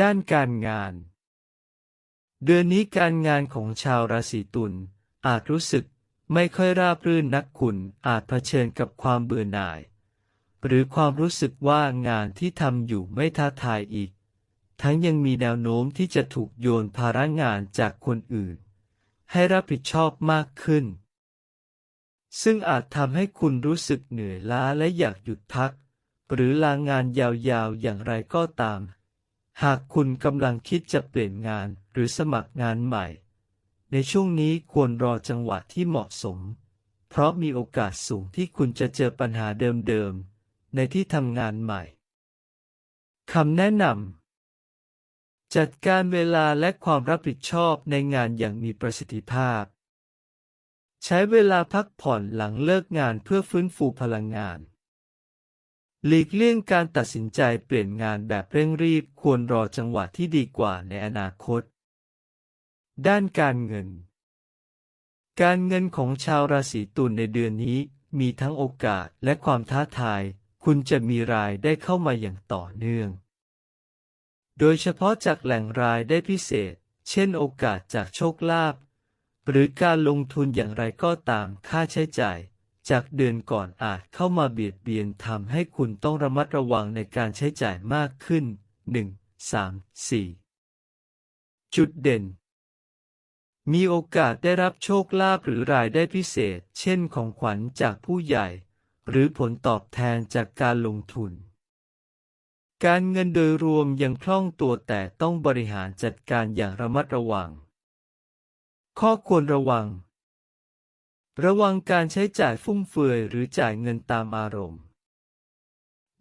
ด้านการงาน เดือนนี้การงานของชาวราศีตุลอาจรู้สึกไม่ค่อยราบรื่นนักคุณอาจเผชิญกับความเบื่อหน่าย หรือความรู้สึกว่างานที่ทำอยู่ไม่ท้าทายอีก ทั้งยังมีแนวโน้มที่จะถูกโยนภาระงานจากคนอื่น ให้รับผิดชอบมากขึ้น ซึ่งอาจทำให้คุณรู้สึกเหนื่อยล้าและอยากหยุดพัก หรือลางานยาวๆอย่างไรก็ตาม หากคุณกำลังคิดจะเปลี่ยนงานหรือสมัครงานใหม่ ในช่วงนี้ควรรอจังหวะที่เหมาะสม เพราะมีโอกาสสูงที่คุณจะเจอปัญหาเดิมๆ ในที่ทำงานใหม่คำแนะนำจัดการเวลาและความรับผิดชอบในงานอย่างมีประสิทธิภาพ ใช้เวลาพักผ่อนหลังเลิกงานเพื่อฟื้นฟูพลังงาน หลีกเลี่ยงการตัดสินใจเปลี่ยนงานแบบเร่งรีบควรรอจังหวะที่ดีกว่าในอนาคต ด้านการเงิน การเงินของชาวราศีตุลในเดือนนี้มีทั้งโอกาสและความท้าทาย คุณจะมีรายได้เข้ามาอย่างต่อเนื่อง โดยเฉพาะจากแหล่งรายได้พิเศษ เช่นโอกาสจากโชคลาภหรือการลงทุนอย่างไรก็ตามค่าใช้จ่าย จากเดือนก่อนอาจเข้ามาเบียดเบียนทำให้คุณต้องระมัดระวังในการใช้จ่ายมากขึ้น 1 3 4 จุดเด่น มีโอกาสได้รับโชคลาภหรือรายได้พิเศษ เช่นของขวัญจากผู้ใหญ่ หรือผลตอบแทนจากการลงทุน การเงินโดยรวมยังคล่องตัวแต่ต้องบริหารจัดการอย่างระมัดระวัง ข้อควรระวัง ระวังการใช้จ่ายฟุ่มเฟือยหรือจ่ายเงินตามอารมณ์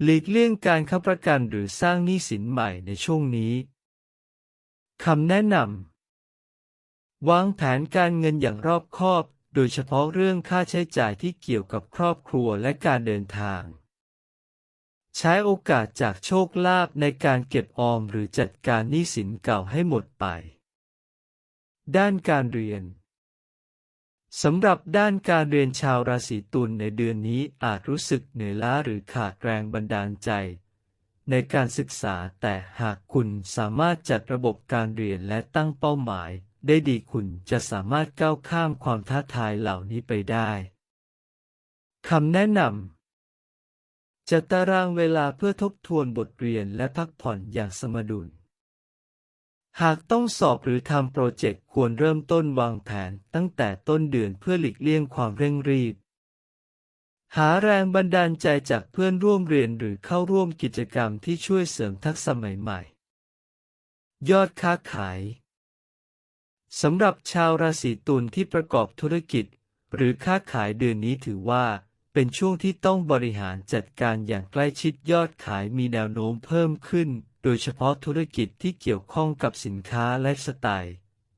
หลีกเลี่ยงการค้ำประกันหรือสร้างหนี้สินใหม่ในช่วงนี้คำแนะนำวางแผนการเงินอย่างรอบคอบ โดยเฉพาะเรื่องค่าใช้จ่ายที่เกี่ยวกับครอบครัวและการเดินทาง ใช้โอกาสจากโชคลาภในการเก็บออมหรือจัดการหนี้สินเก่าให้หมดไป ด้านการเรียน สำหรับด้านการเรียนชาวราศีตุลในเดือนนี้อาจรู้สึกเหนื่อยล้าหรือขาดแรงบันดาลใจ ในการศึกษาแต่หากคุณสามารถจัดระบบการเรียนและตั้งเป้าหมาย ได้ดีคุณจะสามารถก้าวข้ามความท้าทายเหล่านี้ไปได้คำแนะนำจัดตารางเวลาเพื่อทบทวนบทเรียนและพักผ่อนอย่างสมดุล หากต้องสอบหรือทำโปรเจกต์ควรเริ่มต้นวางแผนตั้งแต่ต้นเดือนเพื่อหลีกเลี่ยงความเร่งรีบ หาแรงบันดาลใจจากเพื่อนร่วมเรียนหรือเข้าร่วมกิจกรรมที่ช่วยเสริมทักษะใหม่ๆ ยอดค้าขายสำหรับชาวราศีตุลที่ประกอบธุรกิจ หรือค้าขายเดือนนี้ถือว่า เป็นช่วงที่ต้องบริหารจัดการอย่างใกล้ชิดยอดขายมีแนวโน้มเพิ่มขึ้น โดยเฉพาะธุรกิจที่เกี่ยวข้องกับสินค้าและสไตล์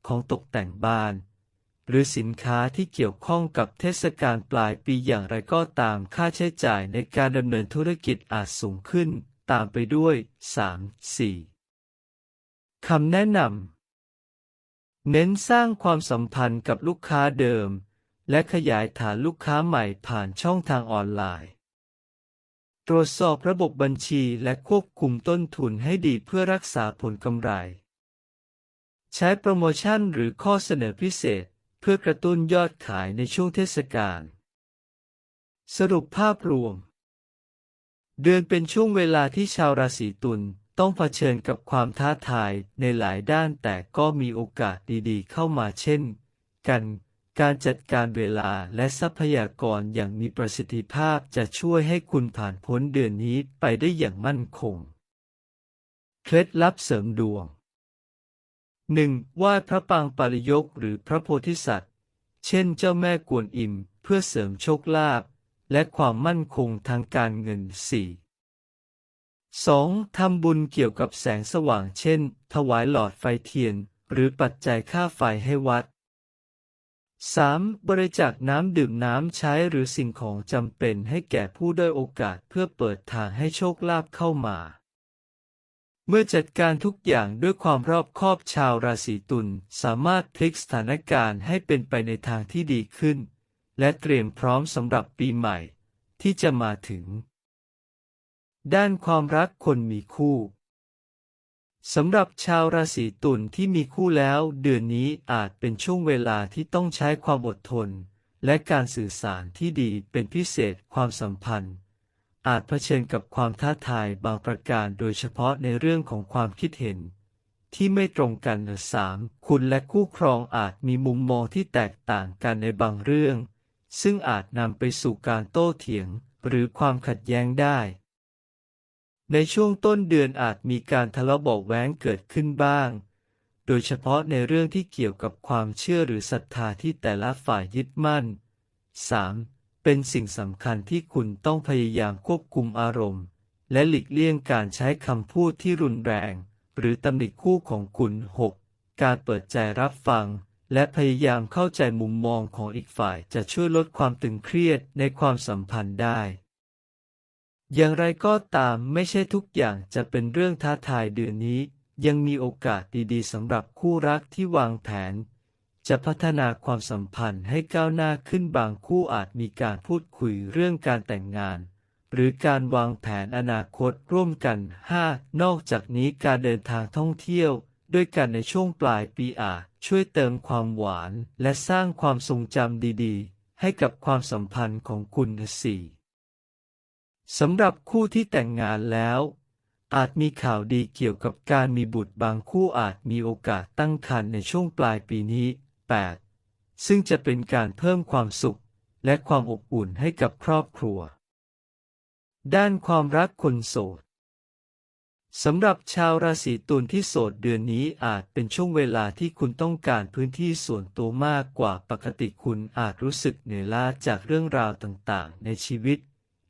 ของตกแต่งบ้าน หรือสินค้าที่เกี่ยวข้องกับเทศกาลปลายปีอย่างไรก็ตามค่าใช้จ่ายในการดำเนินธุรกิจอาจสูงขึ้น ตามไปด้วย 3. 4. คำแนะนำเน้นสร้างความสัมพันธ์กับลูกค้าเดิม และขยายฐานลูกค้าใหม่ผ่านช่องทางออนไลน์ ตรวจสอบระบบบัญชีและควบคุมต้นทุนให้ดีเพื่อรักษาผลกำไร ใช้โปรโมชั่นหรือข้อเสนอพิเศษ เพื่อกระตุ้นยอดขายในช่วงเทศกาล สรุปภาพรวม เดือนเป็นช่วงเวลาที่ชาวราศีตุลต้องเผชิญกับความท้าทายในหลายด้านแต่ก็มีโอกาสดีๆ เข้ามาเช่น กัน การจัดการเวลาและทรัพยากรอย่างมีประสิทธิภาพจะช่วยให้คุณผ่านพ้นเดือนนี้ไปได้อย่างมั่นคง เคล็ดลับเสริมดวง 1. ไหว้พระปางปริยกหรือพระโพธิสัตว์ เช่นเจ้าแม่กวนอิมเพื่อเสริมโชคลาภและความมั่นคงทางการเงิน 4. 2. ทำบุญเกี่ยวกับแสงสว่างเช่น ถวายหลอดไฟเทียน หรือปัจจัยค่าไฟให้วัด 3. บริจาคน้ำดื่มน้ำใช้หรือสิ่งของจำเป็นให้แก่ผู้ด้อยโอกาสเพื่อเปิดทางให้โชคลาภเข้ามา เมื่อจัดการทุกอย่างด้วยความรอบคอบชาวราศีตุลสามารถพลิกสถานการณ์ให้เป็นไปในทางที่ดีขึ้น และเตรียมพร้อมสำหรับปีใหม่ ที่จะมาถึง ด้านความรักคนมีคู่ สำหรับชาวราศีตุลที่มีคู่แล้วเดือนนี้อาจเป็นช่วงเวลาที่ต้องใช้ความอดทน และการสื่อสารที่ดีเป็นพิเศษความสัมพันธ์ อาจเผชิญกับความท้าทายบางประการโดยเฉพาะในเรื่องของความคิดเห็น ที่ไม่ตรงกันสามคุณและคู่ครองอาจมีมุมมองที่แตกต่างกันในบางเรื่อง ซึ่งอาจนำไปสู่การโต้เถียงหรือความขัดแย้งได้ ในช่วงต้นเดือนอาจมีการทะเลาะเบาะแว้งเกิดขึ้นบ้าง โดยเฉพาะในเรื่องที่เกี่ยวกับความเชื่อหรือศรัทธาที่แต่ละฝ่ายยึดมั่น 3. เป็นสิ่งสำคัญที่คุณต้องพยายามควบคุมอารมณ์ และหลีกเลี่ยงการใช้คำพูดที่รุนแรง หรือตำหนิคู่ของคุณ 6. การเปิดใจรับฟัง และพยายามเข้าใจมุมมองของอีกฝ่ายจะช่วยลดความตึงเครียดในความสัมพันธ์ได้ อย่างไรก็ตามไม่ใช่ทุกอย่างจะเป็นเรื่องท้าทายเดือนนี้ ยังมีโอกาสดีๆสำหรับคู่รักที่วางแผน จะพัฒนาความสัมพันธ์ให้ก้าวหน้าขึ้นบางคู่อาจมีการพูดคุยเรื่องการแต่งงาน หรือการวางแผนอนาคตร่วมกัน 5. นอกจากนี้การเดินทางท่องเที่ยว ด้วยกันในช่วงปลายปีอาจช่วยเติมความหวาน และสร้างความทรงจำดีๆ ให้กับความสัมพันธ์ของคุณสี่ สำหรับคู่ที่แต่งงานแล้ว อาจมีข่าวดีเกี่ยวกับการมีบุตรบางคู่อาจมีโอกาสตั้งครรภ์ในช่วงปลายปีนี้ 8. ซึ่งจะเป็นการเพิ่มความสุข และความอบอุ่นให้กับครอบครัว ด้านความรักคนโสดสำหรับชาวราศีตุลที่โสดเดือนนี้อาจเป็นช่วงเวลาที่คุณต้องการพื้นที่ส่วนตัวมากกว่าปกติคุณอาจรู้สึกเหนื่อยล้าจากเรื่องราวต่างๆ ในชีวิต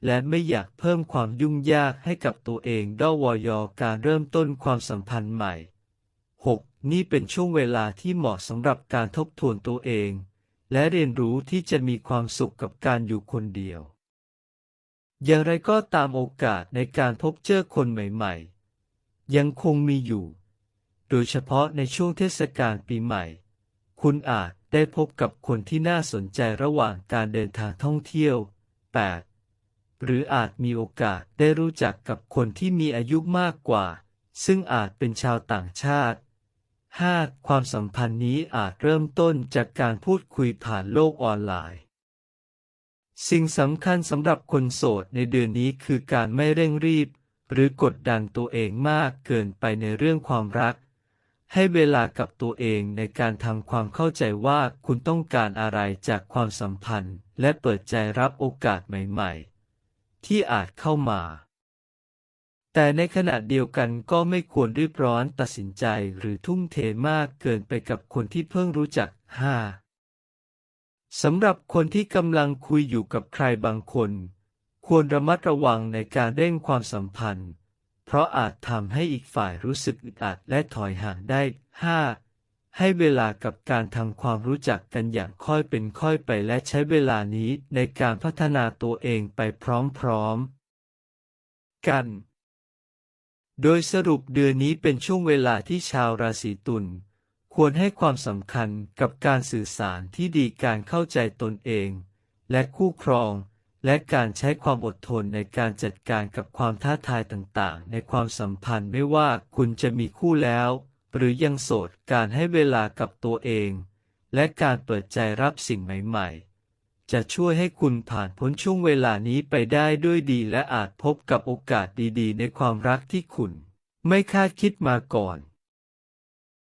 และไม่อยากเพิ่มความยุ่งยากให้กับตัวเองด้อวอยอการเริ่มต้นความสัมพันธ์ใหม่ 6. นี่เป็นช่วงเวลาที่เหมาะสำหรับการทบทวนตัวเอง และเรียนรู้ที่จะมีความสุขกับการอยู่คนเดียว อย่างไรก็ตามโอกาสในการพบเจอคนใหม่ ๆ ยังคงมีอยู่ โดยเฉพาะในช่วงเทศกาลปีใหม่ คุณอาจได้พบกับคนที่น่าสนใจระหว่างการเดินทางท่องเที่ยว 8. หรืออาจมีโอกาสได้รู้จักกับคนที่มีอายุมากกว่า ซึ่งอาจเป็นชาวต่างชาติ 5. ความสัมพันธ์นี้อาจเริ่มต้นจากการพูดคุยผ่านโลกออนไลน์ สิ่งสำคัญสำหรับคนโสดในเดือนนี้คือการไม่เร่งรีบ หรือกดดันตัวเองมากเกินไปในเรื่องความรัก ให้เวลากับตัวเองในการทำความเข้าใจว่าคุณต้องการอะไรจากความสัมพันธ์ และเปิดใจรับโอกาสใหม่ ๆ ที่อาจเข้ามา แต่ในขณะเดียวกันก็ไม่ควรรีบร้อนตัดสินใจหรือทุ่มเทมากเกินไปกับคนที่เพิ่งรู้จัก 5. สำหรับคนที่กำลังคุยอยู่กับใครบางคน ควรระมัดระวังในการเร่งความสัมพันธ์ เพราะอาจทำให้อีกฝ่ายรู้สึกอึดอัดและถอยห่างได้ 5. ให้เวลากับการทำความรู้จักกันอย่างค่อยเป็นค่อยไปและใช้เวลานี้ในการพัฒนาตัวเองไปพร้อมๆ กัน โดยสรุปเดือนนี้เป็นช่วงเวลาที่ชาวราศีตุลควรให้ความสำคัญกับการสื่อสารที่ดีการเข้าใจตนเอง และคู่ครอง และการใช้ความอดทนในการจัดการกับความท้าทายต่างๆ ในความสัมพันธ์ไม่ว่าคุณจะมีคู่แล้ว หรือยังโสดการให้เวลากับตัวเอง และการเปิดใจรับสิ่งใหม่ๆ จะช่วยให้คุณผ่านพ้นช่วงเวลานี้ไปได้ด้วยดีและอาจพบกับโอกาสดีๆ ในความรักที่คุณ ไม่คาดคิดมาก่อน